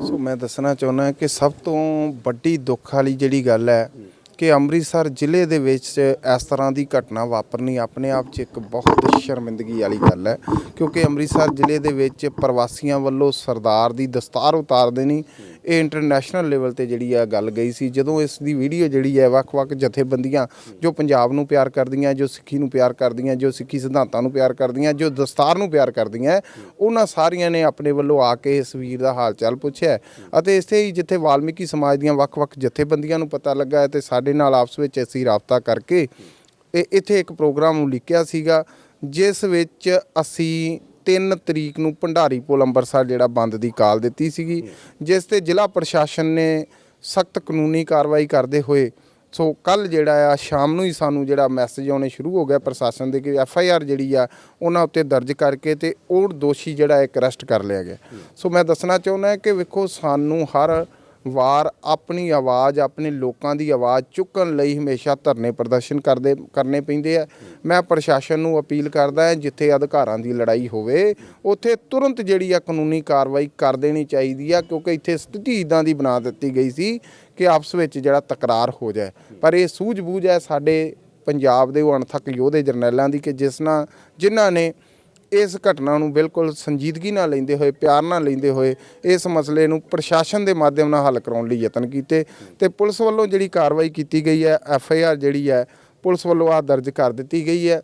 ਸੋ ਮੈਂ ਦੱਸਣਾ ਚਾਹੁੰਦਾ ਕਿ ਸਭ ਤੋਂ ਵੱਡੀ ਦੁੱਖ ਵਾਲੀ ਜਿਹੜੀ ਗੱਲ ਹੈ ਕਿ ਅੰਮ੍ਰਿਤਸਰ ਜ਼ਿਲ੍ਹੇ ਦੇ ਵਿੱਚ ਇਸ ਤਰ੍ਹਾਂ ਦੀ ਘਟਨਾ ਵਾਪਰਨੀ ਆਪਣੇ ਆਪ 'ਚ ਇੱਕ ਬਹੁਤ ਸ਼ਰਮਿੰਦਗੀ ਵਾਲੀ ਗੱਲ ਹੈ, ਕਿਉਂਕਿ ਅੰਮ੍ਰਿਤਸਰ ਜ਼ਿਲ੍ਹੇ ਦੇ ਵਿੱਚ ਪ੍ਰਵਾਸੀਆਂ ਵੱਲੋਂ ਸਰਦਾਰ ਦੀ ਦਸਤਾਰ ਉਤਾਰ ਦੇਣੀ ਇਹ ਇੰਟਰਨੈਸ਼ਨਲ ਲੈਵਲ ਤੇ ਜਿਹੜੀ ਆ ਗੱਲ ਗਈ ਸੀ, ਜਦੋਂ ਇਸ ਦੀ ਵੀਡੀਓ ਜਿਹੜੀ ਹੈ ਵੱਖ-ਵੱਖ ਜਥੇਬੰਦੀਆਂ ਜੋ ਪੰਜਾਬ ਨੂੰ ਪਿਆਰ ਕਰਦੀਆਂ, ਜੋ ਸਿੱਖੀ ਨੂੰ ਪਿਆਰ ਕਰਦੀਆਂ, ਜੋ ਸਿੱਖੀ ਸਿਧਾਂਤਾਂ ਨੂੰ ਪਿਆਰ ਕਰਦੀਆਂ, ਜੋ ਦਸਤਾਰ ਨੂੰ ਪਿਆਰ ਕਰਦੀਆਂ, ਉਹਨਾਂ ਸਾਰੀਆਂ ਨੇ ਆਪਣੇ ਵੱਲੋਂ ਆ ਕੇ ਇਸ ਵੀਰ ਦਾ ਹਾਲ ਚਾਲ ਪੁੱਛਿਆ। ਅਤੇ ਇਸੇ ਹੀ ਜਿੱਥੇ ਵਾਲਮੀਕੀ ਸਮਾਜ ਦੀਆਂ ਵੱਖ-ਵੱਖ ਜਥੇਬੰਦੀਆਂ ਨੂੰ ਪਤਾ ਲੱਗਾ ਹੈ ਤੇ ਸਾਡੇ ਨਾਲ ਆਪਸ ਵਿੱਚ ਅਸੀਂ ਰਾਬਤਾ ਕਰਕੇ ਇਹ ਇੱਥੇ ਇੱਕ ਪ੍ਰੋਗਰਾਮ ਲਿਖਿਆ ਸੀਗਾ, ਜਿਸ ਵਿੱਚ ਅਸੀਂ 3 ਤਰੀਕ ਨੂੰ ਭੰਡਾਰੀ ਪੁਲ ਅੰਮ੍ਰਿਤਸਰ ਜਿਹੜਾ ਬੰਦ ਦੀ ਕਾਲ ਦਿੱਤੀ ਸੀਗੀ, ਜਿਸ ਤੇ ਜ਼ਿਲ੍ਹਾ ਪ੍ਰਸ਼ਾਸਨ ਨੇ ਸਖਤ ਕਾਨੂੰਨੀ ਕਾਰਵਾਈ ਕਰਦੇ ਹੋਏ, ਸੋ ਕੱਲ ਜਿਹੜਾ ਆ, ਸ਼ਾਮ ਨੂੰ ਹੀ ਸਾਨੂੰ ਜਿਹੜਾ ਮੈਸੇਜ ਆਉਣੇ ਸ਼ੁਰੂ ਹੋ ਗਿਆ ਪ੍ਰਸ਼ਾਸਨ ਦੇ ਕਿ ਐਫ ਆਈ ਆਰ ਜਿਹੜੀ ਆ, ਉਹਨਾਂ ਉੱਤੇ ਦਰਜ ਕਰਕੇ ਤੇ ਉਹ ਦੋਸ਼ੀ ਜਿਹੜਾ ਇੱਕ ਅਰੈਸਟ ਕਰ ਲਿਆ ਗਿਆ। ਸੋ ਮੈਂ ਦੱਸਣਾ ਚਾਹੁੰਦਾ ਕਿ ਵੇਖੋ, ਸਾਨੂੰ ਹਰ ਵਾਰ ਆਪਣੀ ਆਵਾਜ਼, ਆਪਣੇ ਲੋਕਾਂ ਦੀ ਆਵਾਜ਼ ਚੁੱਕਣ ਲਈ ਹਮੇਸ਼ਾ ਧਰਨੇ ਪ੍ਰਦਰਸ਼ਨ ਕਰਦੇ, ਕਰਨੇ ਪੈਂਦੇ ਆ। ਮੈਂ ਪ੍ਰਸ਼ਾਸਨ ਨੂੰ ਅਪੀਲ ਕਰਦਾ ਜਿੱਥੇ ਅਧਿਕਾਰਾਂ ਦੀ ਲੜਾਈ ਹੋਵੇ, ਉੱਥੇ ਤੁਰੰਤ ਜਿਹੜੀ ਆ ਕਾਨੂੰਨੀ ਕਾਰਵਾਈ ਕਰ ਦੇਣੀ ਚਾਹੀਦੀ ਆ, ਕਿਉਂਕਿ ਇੱਥੇ ਸਥਿਤੀ ਇਦਾਂ ਦੀ ਬਣਾ ਦਿੱਤੀ ਗਈ ਸੀ ਕਿ ਆਪਸ ਵਿੱਚ ਜਿਹੜਾ ਤਕਰਾਰ ਹੋ ਜਾਏ। ਪਰ ਇਹ ਸੂਝ-ਬੂਝ ਹੈ ਸਾਡੇ ਪੰਜਾਬ ਦੇ ਉਹ ਅਣਥੱਕ ਯੋਧੇ ਜਰਨੈਲਾਂ ਦੀ ਕਿ ਜਿਸ ਨਾਲ, ਜਿਨ੍ਹਾਂ ਨੇ ਇਸ ਘਟਨਾ ਨੂੰ ਬਿਲਕੁਲ ਸੰਜੀਦਗੀ ਨਾਲ ਲੈਂਦੇ ਹੋਏ, ਪਿਆਰ ਨਾਲ ਲੈਂਦੇ ਹੋਏ ਇਸ ਮਸਲੇ ਨੂੰ ਪ੍ਰਸ਼ਾਸਨ ਦੇ ਮਾਧਿਅਮ ਨਾਲ ਹੱਲ ਕਰਾਉਣ ਲਈ ਯਤਨ ਕੀਤੇ ਤੇ ਪੁਲਿਸ ਵੱਲੋਂ ਜਿਹੜੀ ਕਾਰਵਾਈ ਕੀਤੀ ਗਈ ਹੈ, ਐਫ ਆਈ ਆਰ ਜਿਹੜੀ ਹੈ, ਪੁਲਿਸ ਵੱਲੋਂ ਆ ਦਰਜ ਕਰ ਦਿੱਤੀ ਗਈ ਹੈ।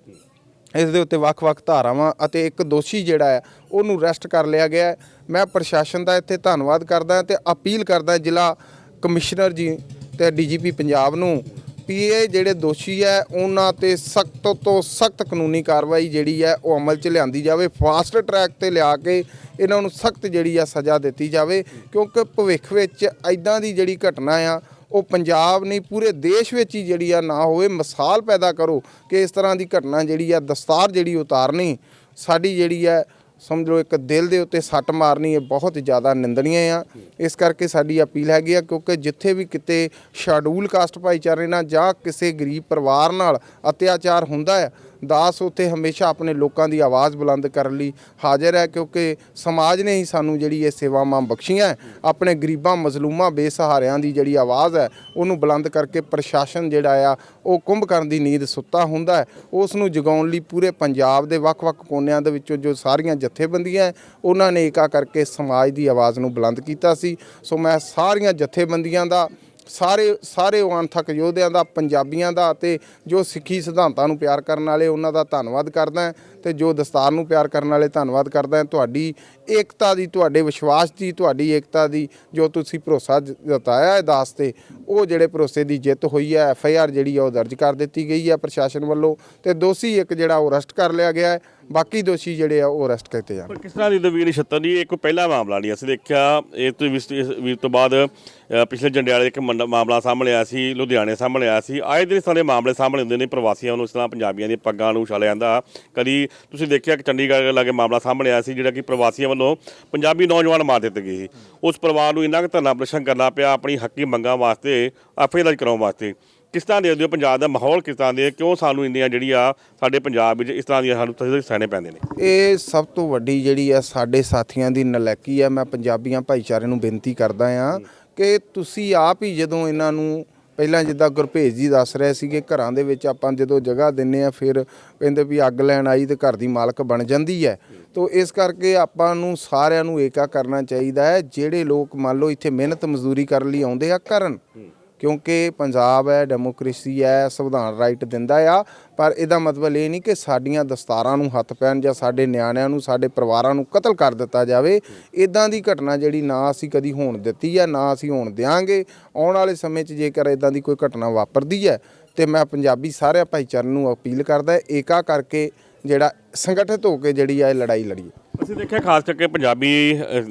ਇਸ ਦੇ ਉੱਤੇ ਵੱਖ-ਵੱਖ ਧਾਰਾਵਾਂ ਅਤੇ ਇੱਕ ਦੋਸ਼ੀ ਜਿਹੜਾ ਹੈ, ਉਹਨੂੰ ਅਰੈਸਟ ਕਰ ਲਿਆ ਗਿਆ ਹੈ। ਮੈਂ ਪ੍ਰਸ਼ਾਸਨ ਦਾ ਇੱਥੇ ਧੰਨਵਾਦ ਕਰਦਾ ਤੇ ਅਪੀਲ ਕਰਦਾ ਜ਼ਿਲ੍ਹਾ ਕਮਿਸ਼ਨਰ ਜੀ ਤੇ ਡੀਜੀਪੀ ਪੰਜਾਬ ਨੂੰ ਵੀ ਇਹ ਜਿਹੜੇ ਦੋਸ਼ੀ ਹੈ, ਉਹਨਾਂ ਤੇ ਸਖਤ ਤੋਂ ਸਖਤ ਕਾਨੂੰਨੀ ਕਾਰਵਾਈ ਜਿਹੜੀ ਹੈ, ਉਹ ਅਮਲ 'ਚ ਲਿਆਂਦੀ ਜਾਵੇ, ਫਾਸਟ ਟਰੈਕ ਤੇ ਲਿਆ ਕੇ ਇਹਨਾਂ ਨੂੰ ਸਖਤ ਜਿਹੜੀ ਆ ਸਜ਼ਾ ਦਿੱਤੀ ਜਾਵੇ, ਕਿਉਂਕਿ ਭਵਿੱਖ ਵਿੱਚ ਐਦਾਂ ਦੀ ਜਿਹੜੀ ਘਟਨਾ ਆ, ਉਹ ਪੰਜਾਬ ਨਹੀਂ, ਪੂਰੇ ਦੇਸ਼ ਵਿੱਚ ਹੀ ਜਿਹੜੀ ਆ ਨਾ ਹੋਵੇ, ਮਿਸਾਲ ਪੈਦਾ ਕਰੋ ਕਿ ਇਸ ਤਰ੍ਹਾਂ ਦੀ ਘਟਨਾ ਜਿਹੜੀ ਆ, ਦਸਤਾਰ ਜਿਹੜੀ ਉਤਾਰਨੀ, ਸਾਡੀ ਜਿਹੜੀ ਹੈ ਸਮਝ ਲਓ ਇੱਕ ਦਿਲ ਦੇ ਉੱਤੇ ਸੱਟ ਮਾਰਨੀ ਇਹ ਬਹੁਤ ਜ਼ਿਆਦਾ ਨਿੰਦਣੀय ਆ। ਇਸ ਕਰਕੇ ਸਾਡੀ ਅਪੀਲ ਹੈਗੀ ਆ ਕਿਉਂਕਿ ਜਿੱਥੇ ਵੀ ਕਿਤੇ ਸ਼ੈਡਿਊਲ ਕਾਸਟ ਭਾਈਚਾਰੇ ਨਾਲ ਜਾਂ ਕਿਸੇ ਗਰੀਬ ਪਰਿਵਾਰ ਨਾਲ ਅਤਿਆਚਾਰ ਹੁੰਦਾ ਹੈ ਦਾਸ ਉੱਥੇ ਹਮੇਸ਼ਾ ਆਪਣੇ ਲੋਕਾਂ ਦੀ ਆਵਾਜ਼ ਬੁਲੰਦ ਕਰਨ ਲਈ ਹਾਜ਼ਰ ਹੈ ਕਿਉਂਕਿ ਸਮਾਜ ਨੇ ਹੀ ਸਾਨੂੰ ਜਿਹੜੀ ਇਹ ਸੇਵਾਵਾਂ ਬਖਸ਼ੀਆਂ ਆਪਣੇ ਗਰੀਬਾਂ ਮਜ਼ਲੂਮਾਂ ਬੇਸਹਾਰਿਆਂ ਦੀ ਜਿਹੜੀ ਆਵਾਜ਼ ਹੈ ਉਹਨੂੰ ਬੁਲੰਦ ਕਰਕੇ ਪ੍ਰਸ਼ਾਸਨ ਜਿਹੜਾ ਆ ਉਹ ਕੁੰਭਕਰਨ ਦੀ ਨੀਂਦ ਸੁੱਤਾ ਹੁੰਦਾ ਹੈ। ਉਸ ਨੂੰ ਜਗਾਉਣ ਲਈ ਪੂਰੇ ਪੰਜਾਬ ਦੇ ਵੱਖ-ਵੱਖ ਕੋਨਿਆਂ ਦੇ ਵਿੱਚੋਂ ਜੋ ਸਾਰੀਆਂ ਜਥੇਬੰਦੀਆਂ ਹੈ, ਉਹਨਾਂ ਨੇ ਏਕਾ ਕਰਕੇ ਸਮਾਜ ਦੀ ਆਵਾਜ਼ ਨੂੰ ਬੁਲੰਦ ਕੀਤਾ ਸੀ। ਸੋ ਮੈਂ ਸਾਰੀਆਂ ਜਥੇਬੰਦੀਆਂ ਦਾ ਸਾਰੇ ਸਾਰੇ ਅਣਥੱਕ ਯੋਧਿਆਂ ਦਾ, ਪੰਜਾਬੀਆਂ ਦਾ ਅਤੇ ਜੋ ਸਿੱਖੀ ਸਿਧਾਂਤਾਂ ਨੂੰ ਪਿਆਰ ਕਰਨ ਵਾਲੇ ਉਹਨਾਂ ਦਾ ਧੰਨਵਾਦ ਕਰਦਾ ਤੇ ਜੋ ਦਸਤਾਰ ਨੂੰ ਪਿਆਰ ਕਰਨ ਵਾਲੇ ਧੰਨਵਾਦ ਕਰਦਾ ਹਾਂ ਤੁਹਾਡੀ ਏਕਤਾ ਦੀ ਤੁਹਾਡੇ ਵਿਸ਼ਵਾਸ ਦੀ ਤੁਹਾਡੀ ਏਕਤਾ ਦੀ ਜੋ ਤੁਸੀਂ ਭਰੋਸਾ ਜਤਾਇਆ ਹੈ ਦਾਸ ਤੇ ਉਹ ਜਿਹੜੇ ਭਰੋਸੇ ਦੀ ਜਿੱਤ ਹੋਈ ਹੈ ਐਫ ਆਈ ਆਰ ਜਿਹੜੀ ਆ ਉਹ ਦਰਜ ਕਰ ਦਿੱਤੀ ਗਈ ਹੈ ਪ੍ਰਸ਼ਾਸਨ ਵੱਲੋਂ ਤੇ ਦੋਸ਼ੀ ਇੱਕ ਜਿਹੜਾ ਉਹ ਅਰੈਸਟ ਕਰ ਲਿਆ ਗਿਆ ਹੈ ਬਾਕੀ ਦੋਸ਼ੀ ਜਿਹੜੇ ਆ ਉਹ ਅਰੈਸਟ ਕੀਤੇ ਜਾਣ। ਪਰ ਕਿਸ ਤਰ੍ਹਾਂ ਦੀ ਦਵੀਰ ਛੱਤਰ ਜੀ ਇੱਕ ਪਹਿਲਾ ਮਾਮਲਾ ਨਹੀਂ ਅਸੀਂ ਦੇਖਿਆ ਇਹ ਤੋਂ ਇਸ ਵੀਰ ਤੋਂ ਬਾਅਦ ਅ, ਪਿਛਲੇ ਜੰਡਿਆਲੇ ਇੱਕ ਮੰਡ- ਮਾਮਲਾ ਸਾਹਮਣੇ ਆਇਆ ਸੀ ਲੁਧਿਆਣੇ ਸਾਹਮਣੇ ਆਇਆ ਸੀ ਆਏ ਦਿਨ ਸਾਰੇ ਮਾਮਲੇ ਸਾਹਮਣੇ ਹੁੰਦੇ ਨੇ ਪ੍ਰਵਾਸੀਆਂ ਨੂੰ ਇਸ ਤਰ੍ਹਾਂ ਪੰਜਾਬੀਆਂ ਦੀਆਂ ਪੱਗਾਂ ਨੂੰ ਉਛਾਲਿਆ ਜਾਂਦਾ ਕਦੀ ਤੁਸੀਂ ਦੇਖਿਆ ਕਿ ਚੰਡੀਗੜ੍ਹ ਲਾਗੇ ਮਾਮਲਾ ਸਾਹਮਣੇ ਆਇਆ ਸੀ, ਜਿਹੜਾ ਕਿ ਪ੍ਰਵਾਸੀਆਂ ਵੱਲੋਂ ਪੰਜਾਬੀ ਨੌਜਵਾਨ ਮਾਰ ਦਿੱਤੇ ਗਏ ਸੀ। ਉਸ ਪਰਿਵਾਰ ਨੂੰ ਇੰਨਾ ਕੁ ਧਰਨਾ ਪ੍ਰਦਰਸ਼ਨ ਕਰਨਾ ਪਿਆ, ਆਪਣੀ ਹੱਕੀ ਮੰਗਾਂ ਵਾਸਤੇ ਆਫੇ ਦਰਜ ਕਰਾਉਣ ਵਾਸਤੇ। ਕਿਸ ਤਰ੍ਹਾਂ ਦੇ ਹੋ ਪੰਜਾਬ ਦਾ ਮਾਹੌਲ, ਕਿਸ ਤਰ੍ਹਾਂ ਦੇ, ਕਿਉਂ ਸਾਨੂੰ ਇੰਨੀਆਂ ਜਿਹੜੀਆਂ ਸਾਡੇ ਪੰਜਾਬ ਵਿੱਚ ਇਸ ਤਰ੍ਹਾਂ ਦੀਆਂ ਸਾਨੂੰ ਤਸਵੀਰਾਂ ਸਹਿਣੇ ਪੈਂਦੇ ਨੇ? ਇਹ ਸਭ ਤੋਂ ਵੱਡੀ ਜਿਹੜੀ ਆ ਸਾਡੇ ਸਾਥੀਆਂ ਦੀ ਨਲੈਕੀ ਆ, ਮੈਂ ਪੰਜਾਬੀਆਂ ਭਾਈਚਾਰੇ ਨੂੰ ਬੇਨਤੀ ਕਰਦਾ ਆ ਕਿ ਤੁਸੀਂ ਆਪ ਹੀ ਜਦੋਂ ਇਹਨਾਂ ਨੂੰ ਪਹਿਲਾਂ ਜਿੱਦਾਂ ਗੁਰਭੇਜ ਜੀ ਦੱਸ ਰਹੇ ਸੀਗੇ, ਘਰਾਂ ਦੇ ਵਿੱਚ ਆਪਾਂ ਜਦੋਂ ਜਗ੍ਹਾ ਦਿੰਨੇ ਆ, ਫਿਰ ਕਹਿੰਦੇ ਵੀ ਅੱਗ ਲੈਣ ਆਈ ਤੇ ਘਰ ਦੀ ਮਾਲਕ ਬਣ ਜਾਂਦੀ ਹੈ। ਤੋ ਇਸ ਕਰਕੇ ਆਪਾਂ ਨੂੰ ਸਾਰਿਆਂ ਨੂੰ ਏਕਾ ਕਰਨਾ ਚਾਹੀਦਾ ਹੈ, ਜਿਹੜੇ ਲੋਕ ਮੰਨ ਲਓ ਇੱਥੇ ਮਿਹਨਤ ਮਜ਼ਦੂਰੀ ਕਰਨ ਲਈ ਆਉਂਦੇ ਆ, ਕਰਨ। ਕਿਉਂਕਿ ਪੰਜਾਬ ਹੈ ਡੈਮੋਕ੍ਰੇਸੀ ਹੈ, ਸੰਵਿਧਾਨ ਰਾਈਟ ਦਿੰਦਾ ਆ। ਪਰ ਇਹਦਾ ਮਤਲਬ ਇਹ ਨਹੀਂ ਕਿ ਸਾਡੀਆਂ ਦਸਤਾਰਾਂ ਨੂੰ ਹੱਥ ਪੈਣ ਜਾਂ ਸਾਡੇ ਨਿਆਣਿਆਂ ਨੂੰ, ਸਾਡੇ ਪਰਿਵਾਰਾਂ ਨੂੰ ਕਤਲ ਕਰ ਦਿੱਤਾ ਜਾਵੇ। ਇਦਾਂ ਦੀ ਘਟਨਾ ਜਿਹੜੀ ਨਾ ਅਸੀਂ ਕਦੀ ਹੋਣ ਦਿੱਤੀ ਆ, ਨਾ ਅਸੀਂ ਹੋਣ ਦਿਆਂਗੇ। ਆਉਣ ਵਾਲੇ ਸਮੇਂ 'ਚ ਜੇਕਰ ਇਦਾਂ ਦੀ ਕੋਈ ਘਟਨਾ ਵਾਪਰਦੀ ਹੈ, ਤੇ ਮੈਂ ਪੰਜਾਬੀ ਸਾਰੇ ਭਾਈਚਾਰੇ ਨੂੰ ਅਪੀਲ ਕਰਦਾ, ਏਕਾ ਕਰਕੇ ਜਿਹੜਾ ਸੰਗਠਿਤ ਹੋ ਕੇ ਜਿਹੜੀ ਆ ਇਹ ਲੜਾਈ ਲੜੀਏ। ਅਸੀਂ ਦੇਖਿਆ ਖਾਸ ਕਰਕੇ ਪੰਜਾਬੀ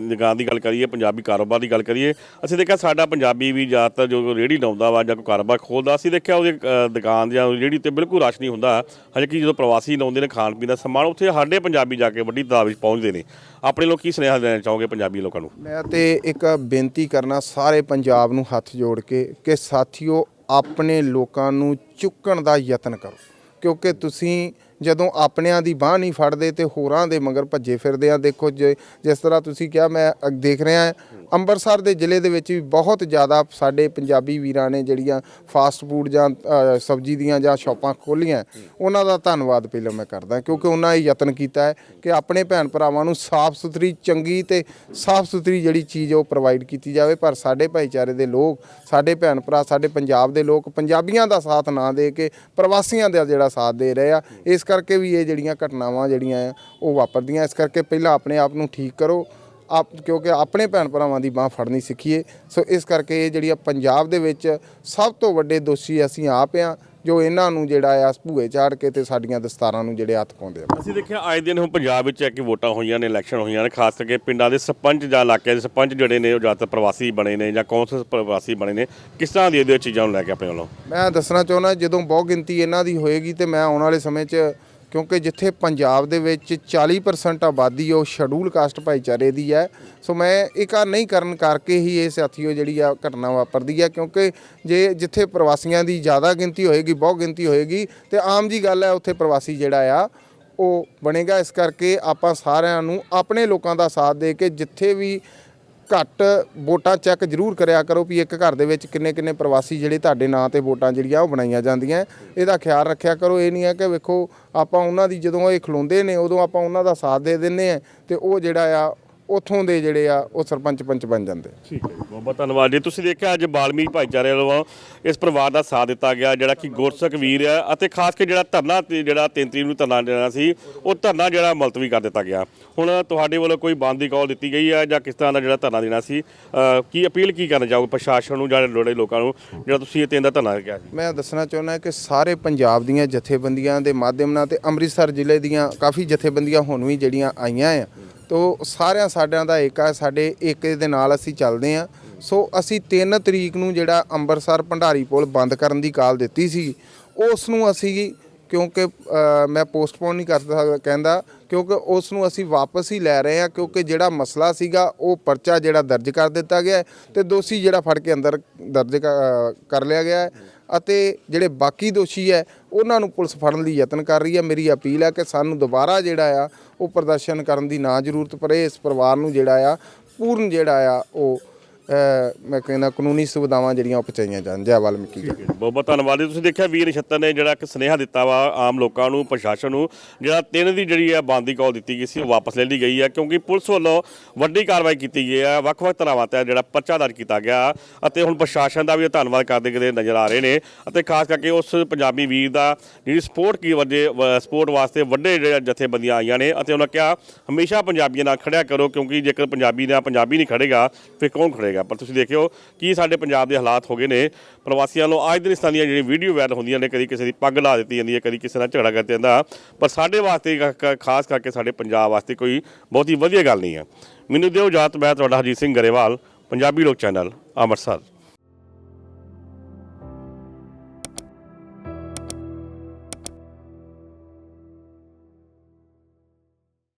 ਦੁਕਾਨ ਦੀ ਗੱਲ ਕਰੀਏ, ਪੰਜਾਬੀ ਕਾਰੋਬਾਰ ਦੀ ਗੱਲ ਕਰੀਏ, ਅਸੀਂ ਦੇਖਿਆ ਸਾਡਾ ਪੰਜਾਬੀ ਵੀ ਜ਼ਿਆਦਾਤਰ ਜੋ ਰੇੜੀ ਲਾਉਂਦਾ ਵਾ ਜਾਂ ਕੋਈ ਕਾਰੋਬਾਰ ਖੋਲਦਾ, ਅਸੀਂ ਦੇਖਿਆ ਉਹਦੀ ਦੁਕਾਨ ਜਾਂ ਰੇੜੀ ਤੇ ਬਿਲਕੁਲ ਰਸ਼ ਨਹੀਂ ਹੁੰਦਾ। ਹਜੇ ਕਿ ਜਦੋਂ ਪ੍ਰਵਾਸੀ ਲਾਉਂਦੇ ਨੇ ਖਾਣ ਪੀਣ ਦਾ ਸਮਾਨ, ਉੱਥੇ ਸਾਡੇ ਪੰਜਾਬੀ ਜਾ ਕੇ ਵੱਡੀ ਤਾਦਾਦ ਵਿੱਚ ਪਹੁੰਚਦੇ ਨੇ। ਆਪਣੇ ਲੋਕ ਕੀ ਸੁਨੇਹਾ ਦੇਣਾ ਚਾਹੋਗੇ ਪੰਜਾਬੀ ਲੋਕਾਂ ਨੂੰ? ਮੈਂ ਤੇ ਇੱਕ ਬੇਨਤੀ ਕਰਨਾ ਸਾਰੇ ਪੰਜਾਬ ਨੂੰ ਹੱਥ ਜੋੜ ਕੇ ਕਿ ਸਾਥੀਓ, ਆਪਣੇ ਲੋਕਾਂ ਨੂੰ ਚੁੱਕਣ ਦਾ ਯਤਨ ਕਰੋ। ਕਿਉਂਕਿ ਤੁਸੀਂ ਜਦੋਂ ਆਪਣਿਆਂ ਦੀ ਬਾਹ ਨਹੀਂ ਫੜਦੇ ਤੇ ਹੋਰਾਂ ਦੇ ਮਗਰ ਭੱਜੇ ਫਿਰਦੇ ਆ। ਦੇਖੋ ਜੇ- ਜਿਸ ਤਰ੍ਹਾਂ ਤੁਸੀਂ ਕਿਹਾ, ਮੈਂ ਦੇਖ ਰਿਹਾ ਅੰਮ੍ਰਿਤਸਰ ਦੇ ਜ਼ਿਲ੍ਹੇ ਦੇ ਵਿੱਚ ਵੀ ਬਹੁਤ ਜ਼ਿਆਦਾ ਸਾਡੇ ਪੰਜਾਬੀ ਵੀਰਾਂ ਨੇ ਜਿਹੜੀਆਂ ਫਾਸਟ ਫੂਡ ਜਾਂ ਸਬਜ਼ੀ ਦੀਆਂ ਜਾਂ ਸ਼ਾਪਾਂ ਖੋਲੀਆਂ ਉਹਨਾਂ ਦਾ ਧੰਨਵਾਦ ਪਹਿਲਾਂ ਮੈਂ ਕਰਦਾ ਕਿਉਂਕਿ ਉਹਨਾਂ ਇਹ ਯਤਨ ਕੀਤਾ ਹੈ ਕਿ ਆਪਣੇ ਭੈਣ ਭਰਾਵਾਂ ਨੂੰ ਸਾਫ਼ ਸੁਥਰੀ, ਚੰਗੀ ਤੇ ਸਾਫ਼ ਸੁਥਰੀ ਜਿਹੜੀ ਚੀਜ਼ ਉਹ ਪ੍ਰੋਵਾਈਡ ਕੀਤੀ ਜਾਵੇ। ਪਰ ਸਾਡੇ ਭਾਈਚਾਰੇ ਦੇ ਲੋਕ, ਸਾਡੇ ਭੈਣ ਭਰਾ, ਸਾਡੇ ਪੰਜਾਬ ਦੇ ਲੋਕ ਪੰਜਾਬੀਆਂ ਦਾ ਸਾਥ ਨਾ ਦੇ ਕੇ ਪ੍ਰਵਾਸੀਆਂ ਦਾ ਜਿਹੜਾ ਸਾਥ ਦੇ ਰਹੇ ਆ, ਇਸ ਕਰਕੇ ਵੀ ਇਹ ਜਿਹੜੀਆਂ ਘਟਨਾਵਾਂ ਜਿਹੜੀਆਂ ਆ, ਉਹ ਵਾਪਰਦੀਆਂ। ਇਸ ਕਰਕੇ ਪਹਿਲਾਂ ਆਪਣੇ ਆਪ ਨੂੰ ਠੀਕ ਕਰੋ। ਆਪ, ਕਿਉਂਕਿ ਆਪਣੇ ਭੈਣ ਭਰਾਵਾਂ ਦੀ ਬਾਹ ਫੜਨੀ ਸਿੱਖੀਏ। ਸੋ ਇਸ ਕਰਕੇ ਇਹ ਜਿਹੜੀਆਂ ਪੰਜਾਬ ਦੇ ਵਿੱਚ ਸਭ ਤੋਂ ਵੱਡੇ ਦੋਸ਼ੀ ਅਸੀਂ ਆਪ ਆ। ਜੋ ਇਹਨਾਂ ਨੂੰ ਜਿਹੜਾ ਆ ਭੂਏ ਚਾੜ ਕੇ ਤੇ ਸਾਡੀਆਂ ਦਸਤਾਰਾਂ ਨੂੰ ਜਿਹੜੇ ਹੱਥ ਪਾਉਂਦੇ ਆ। ਅਸੀਂ ਦੇਖਿਆ ਆਏ ਦਿਨ ਹੁਣ ਪੰਜਾਬ ਵਿੱਚ ਇੱਕ ਵੋਟਾਂ ਹੋਈਆਂ ਨੇ ਇਲੈਕਸ਼ਨ ਹੋਈਆਂ ਨੇ ਖਾਸ ਕਰਕੇ ਪਿੰਡਾਂ ਦੇ ਸਰਪੰਚ ਜਾਂ ਇਲਾਕਿਆਂ ਦੇ ਸਰਪੰਚ ਜਿਹੜੇ ਨੇ ਉਹ ਜ਼ਿਆਦਾਤਰ ਪ੍ਰਵਾਸੀ ਬਣੇ ਨੇ ਜਾਂ ਕੌਂਸਲ ਪ੍ਰਵਾਸੀ ਬਣੇ ਨੇ। ਕਿਸ ਤਰ੍ਹਾਂ ਦੀ ਇਹਦੇ ਚੀਜ਼ਾਂ ਨੂੰ ਲੈ ਕੇ ਆਪਣੇ ਵੱਲੋਂ? ਮੈਂ ਦੱਸਣਾ ਚਾਹੁੰਦਾ ਜਦੋਂ ਬਹੁ ਗਿਣਤੀ ਇਹਨਾਂ ਦੀ ਹੋਏਗੀ ਤੇ ਮੈਂ ਆਉਣ ਵਾਲੇ ਸਮੇਂ 'ਚ ਕਿਉਂਕਿ ਜਿੱਥੇ ਪੰਜਾਬ ਦੇ ਵਿੱਚ 40% ਆਬਾਦੀ ਉਹ ਸ਼ਡਿਊਲ ਕਾਸਟ ਭਾਈਚਾਰੇ ਦੀ ਹੈ ਸੋ ਮੈਂ ਇਹ ਕਾਰ ਨਹੀਂ ਕਰਨ ਕਰਕੇ ਹੀ ਇਹ ਸਾਥੀਓ ਜਿਹੜੀ ਆ ਘਟਨਾ ਵਾਪਰਦੀ ਹੈ ਕਿਉਂਕਿ ਜੇ ਜਿੱਥੇ ਪ੍ਰਵਾਸੀਆਂ ਦੀ ਜ਼ਿਆਦਾ ਗਿਣਤੀ ਹੋਏਗੀ, ਬਹੁਤ ਗਿਣਤੀ ਹੋਏਗੀ, ਤੇ ਆਮ ਜੀ ਗੱਲ ਹੈ ਉੱਥੇ ਪ੍ਰਵਾਸੀ ਜਿਹੜਾ ਆ, ਉਹ ਬਣੇਗਾ। ਇਸ ਕਰਕੇ ਆਪਾਂ ਸਾਰਿਆਂ ਨੂੰ ਆਪਣੇ ਲੋਕਾਂ ਦਾ ਸਾਥ ਦੇ ਕੇ ਜਿੱਥੇ ਵੀ ਘੱਟ ਵੋਟਾਂ ਚੈੱਕ ਜ਼ਰੂਰ ਕਰਿਆ ਕਰੋ ਵੀ ਇੱਕ ਘਰ ਦੇ ਵਿੱਚ ਕਿੰਨੇ ਕਿੰਨੇ ਪ੍ਰਵਾਸੀ ਜਿਹੜੇ ਤੁਹਾਡੇ ਨਾਂ ਤੇ ਵੋਟਾਂ ਜਿਹੜੀਆਂ ਉਹ ਬਣਾਈਆਂ ਜਾਂਦੀਆਂ। ਇਹਦਾ ਖਿਆਲ ਰੱਖਿਆ ਕਰੋ, ਇਹ ਨਹੀਂ ਹੈ ਕਿ ਵੇਖੋ ਆਪਾਂ ਉਹਨਾਂ ਦੀ ਜਦੋਂ ਇਹ ਖਲੋਂਦੇ ਨੇ, ਉਦੋਂ ਆਪਾਂ ਉਹਨਾਂ ਦਾ ਸਾਥ ਦੇ ਦਿੰਨੇ ਆ ਤੇ ਉਹ ਜਿਹੜਾ ਆ ਉਥੋਂ ਦੇ ਜਿਹੜੇ ਆ ਉਹ ਸਰਪੰਚ ਪੰਚ ਬਣ ਜਾਂਦੇ ਠੀਕ ਹੈ ਜੀ, ਬਹੁਤ ਬਹੁਤ ਧੰਨਵਾਦ ਜੀ। ਤੁਸੀਂ ਦੇਖਿਆ ਅੱਜ ਬਾਲਮੀਕ ਭਾਈਚਾਰੇ ਵੱਲੋਂ ਇਸ ਪਰਿਵਾਰ ਦਾ ਸਾਥ ਦਿੱਤਾ ਗਿਆ ਜਿਹੜਾ ਕਿ ਗੁਰਸਖ ਵੀਰ ਹੈ ਅਤੇ ਖਾਸ ਕੇ ਜਿਹੜਾ ਧਰਨਾ ਤੇ ਜਿਹੜਾ 3 ਤਰੀਕ ਨੂੰ ਧਰਨਾ ਦੇਣਾ ਸੀ ਉਹ ਧਰਨਾ ਜਿਹੜਾ ਮੁਲਤਵੀ ਕਰ ਦਿੱਤਾ ਗਿਆ। ਹੁਣ ਤੁਹਾਡੇ ਵੱਲੋਂ ਕੋਈ ਬੰਦ ਦੀ ਕਾਲ ਦਿੱਤੀ ਗਈ ਹੈ ਜਾਂ ਕਿਸ ਤਰ੍ਹਾਂ ਦਾ ਜਿਹੜਾ ਧਰਨਾ ਦੇਣਾ ਸੀ ਕੀ ਅਪੀਲ ਕੀ ਕਰਨਾ ਚਾਹੋਗੇ ਪ੍ਰਸ਼ਾਸਨ ਨੂੰ ਜਾਂ ਲੋੜੇ ਲੋਕਾਂ ਨੂੰ ਜਿਹੜਾ ਤੁਸੀਂ ਇਹ ਤਿੰਨ ਦਾ ਧਰਨਾ ਰੱਖਿਆ ਸੀ? ਮੈਂ ਦੱਸਣਾ ਚਾਹੁੰਦਾ ਕਿ ਸਾਰੇ ਪੰਜਾਬ ਦੀਆਂ ਜਥੇਬੰਦੀਆਂ ਦੇ ਮਾਧਿਅਮ ਨਾਲ ਤੇ ਅੰਮ੍ਰਿਤਸਰ ਜ਼ਿਲ੍ਹੇ ਦੀਆਂ ਕਾਫੀ ਜਥੇਬੰਦੀਆਂ ਹੁਣ ਵੀ ਜਿਹੜੀਆਂ ਆਈਆਂ ਆ ਤੋ ਸਾਰਿਆਂ ਸਾਡਿਆਂ ਦਾ ਏਕਾ ਸਾਡੇ ਏਕੇ ਦੇ ਨਾਲ ਅਸੀਂ ਚੱਲਦੇ ਆ ਸੋ ਅਸੀਂ 3 ਤਰੀਕ ਨੂੰ ਜਿਹੜਾ ਅੰਮ੍ਰਿਤਸਰ ਭੰਡਾਰੀ ਪੁਲ ਬੰਦ ਕਰਨ ਦੀ ਕਾਲ ਦਿੱਤੀ ਸੀ ਉਸ ਨੂੰ ਅਸੀਂ ਕਿਉਂਕਿ ਮੈਂ ਪੋਸਟਪੋਨ ਨਹੀਂ ਕਰ ਸਕਦਾ ਕਹਿੰਦਾ, ਕਿਉਂਕਿ ਉਸ ਨੂੰ ਅਸੀਂ ਵਾਪਸ ਹੀ ਲੈ ਰਹੇ ਹਾਂ, ਕਿਉਂਕਿ ਜਿਹੜਾ ਮਸਲਾ ਸੀਗਾ, ਉਹ ਪਰਚਾ ਜਿਹੜਾ ਦਰਜ ਕਰ ਦਿੱਤਾ ਗਿਆ ਹੈ ਤੇ ਦੋਸ਼ੀ ਜਿਹੜਾ ਫੜ ਕੇ ਅੰਦਰ ਦਰਜ ਕ- ਕਰ ਲਿਆ ਗਿਆ ਹੈ। ਅਤੇ ਜਿਹੜੇ ਬਾਕੀ ਦੋਸ਼ੀ ਹੈ, ਉਹਨਾਂ ਨੂੰ ਪੁਲਿਸ ਫੜਨ ਲਈ ਯਤਨ ਕਰ ਰਹੀ ਹੈ। ਮੇਰੀ ਅਪੀਲ ਹੈ ਕਿ ਸਾਨੂੰ ਦੁਬਾਰਾ ਜਿਹੜਾ ਆ, ਉਹ ਪ੍ਰਦਰਸ਼ਨ ਕਰਨ ਦੀ ਨਾ ਜ਼ਰੂਰਤ ਪੜੇ ਇਸ ਪਰਿਵਾਰ ਨੂੰ ਜਿਹੜਾ ਆ, ਪੂਰਨ ਜਿਹੜਾ ਆ, ਉਹ ਮੈਂ ਕਹਿੰਦਾ ਕਾਨੂੰਨੀ ਸੁਵਿਧਾਵਾਂ ਜਿਹੜੀਆਂ ਉਹ ਪਹੁੰਚਾਈਆਂ ਜਾਣ। ਜੈ ਵਾਲਮੀਕੀ ਜੀ। ਬਹੁਤ ਬਹੁਤ ਧੰਨਵਾਦ ਜੀ। ਤੁਸੀਂ ਦੇਖਿਆ ਵੀਰ ਨਛੱਤਰ ਨੇ ਜਿਹੜਾ ਇੱਕ ਸੁਨੇਹਾ ਦਿੱਤਾ ਵਾ ਆਮ ਲੋਕਾਂ ਨੂੰ, ਪ੍ਰਸ਼ਾਸਨ ਨੂੰ, ਜਿਹੜਾ ਤਿੰਨ ਦੀ ਜਿਹੜੀ ਹੈ ਬੰਦ ਦੀ ਕਾਲ ਦਿੱਤੀ ਗਈ ਸੀ, ਉਹ ਵਾਪਸ ਲੈ ਲਈ ਗਈ ਹੈ ਕਿਉਂਕਿ ਪੁਲਿਸ ਵੱਲੋਂ ਵੱਡੀ ਕਾਰਵਾਈ ਕੀਤੀ ਗਈ ਹੈ ਵੱਖ-ਵੱਖ ਧਾਰਾਵਾਂ ਤੇ ਜਿਹੜਾ ਪਰਚਾ ਦਰਜ ਕੀਤਾ ਗਿਆ ਅਤੇ ਹੁਣ ਪ੍ਰਸ਼ਾਸਨ ਦਾ ਵੀ ਧੰਨਵਾਦ ਕਰਦੇ ਕਿਤੇ ਨਜ਼ਰ ਆ ਰਹੇ ਨੇ ਅਤੇ ਖਾਸ ਕਰਕੇ ਉਸ ਪੰਜਾਬੀ ਵੀਰ ਦਾ ਜਿਹੜੀ ਸਪੋਰਟ ਕੀ ਵਜੇ ਸਪੋਰਟ ਵਾਸਤੇ ਵੱਡੇ ਜਿਹੜੇ ਜਥੇਬੰਦੀਆਂ ਆਈਆਂ ਨੇ ਅਤੇ ਉਹਨਾਂ ਕਿਹਾ, ਹਮੇਸ਼ਾ ਪੰਜਾਬੀਆਂ ਨਾਲ ਖੜਿਆ ਕਰੋ, ਕਿਉਂਕਿ ਜੇਕਰ ਪੰਜਾਬੀ ਨਾਲ ਪੰਜਾਬੀ ਨਹੀਂ ਖੜੇਗਾ, ਫਿਰ ਕੌਣ ਖੜੇਗਾ? ਪਰ ਤੁਸੀਂ ਦੇਖਿਓ ਕੀ ਸਾਡੇ ਪੰਜਾਬ ਦੇ ਹਾਲਾਤ ਹੋ ਗਏ ਨੇ। ਪ੍ਰਵਾਸੀਆਂ ਨੂੰ ਅੱਜ ਦਿਨ ਇਸ ਤਰ੍ਹਾਂ ਦੀਆਂ ਜਿਹੜੀ ਵੀਡੀਓ ਵਾਇਰਲ ਹੁੰਦੀਆਂ ਨੇ, ਕਦੀ ਕਿਸੇ ਦੀ ਪੱਗ ਲਾ ਦਿੱਤੀ ਜਾਂਦੀ ਹੈ, ਕਦੀ ਕਿਸੇ ਨਾਲ ਝਗੜਾ ਕਰ ਜਾਂਦਾ ਪਰ ਸਾਡੇ ਵਾਸਤੇ ਖਾਸ ਕਰਕੇ ਸਾਡੇ ਪੰਜਾਬ ਵਾਸਤੇ ਕੋਈ ਬਹੁਤ ਹੀ ਵਧੀਆ ਗੱਲ ਨਹੀਂ ਹੈ। ਮੈਨੂੰ ਦਿਓ ਇਜਾਜ਼ਤ ਮੈਂ ਤੁਹਾਡਾ ਹਰਜੀਤ ਸਿੰਘ ਗਰੇਵਾਲ, ਪੰਜਾਬੀ ਲੋਕ ਚੈਨਲ, ਅੰਮ੍ਰਿਤਸਰ।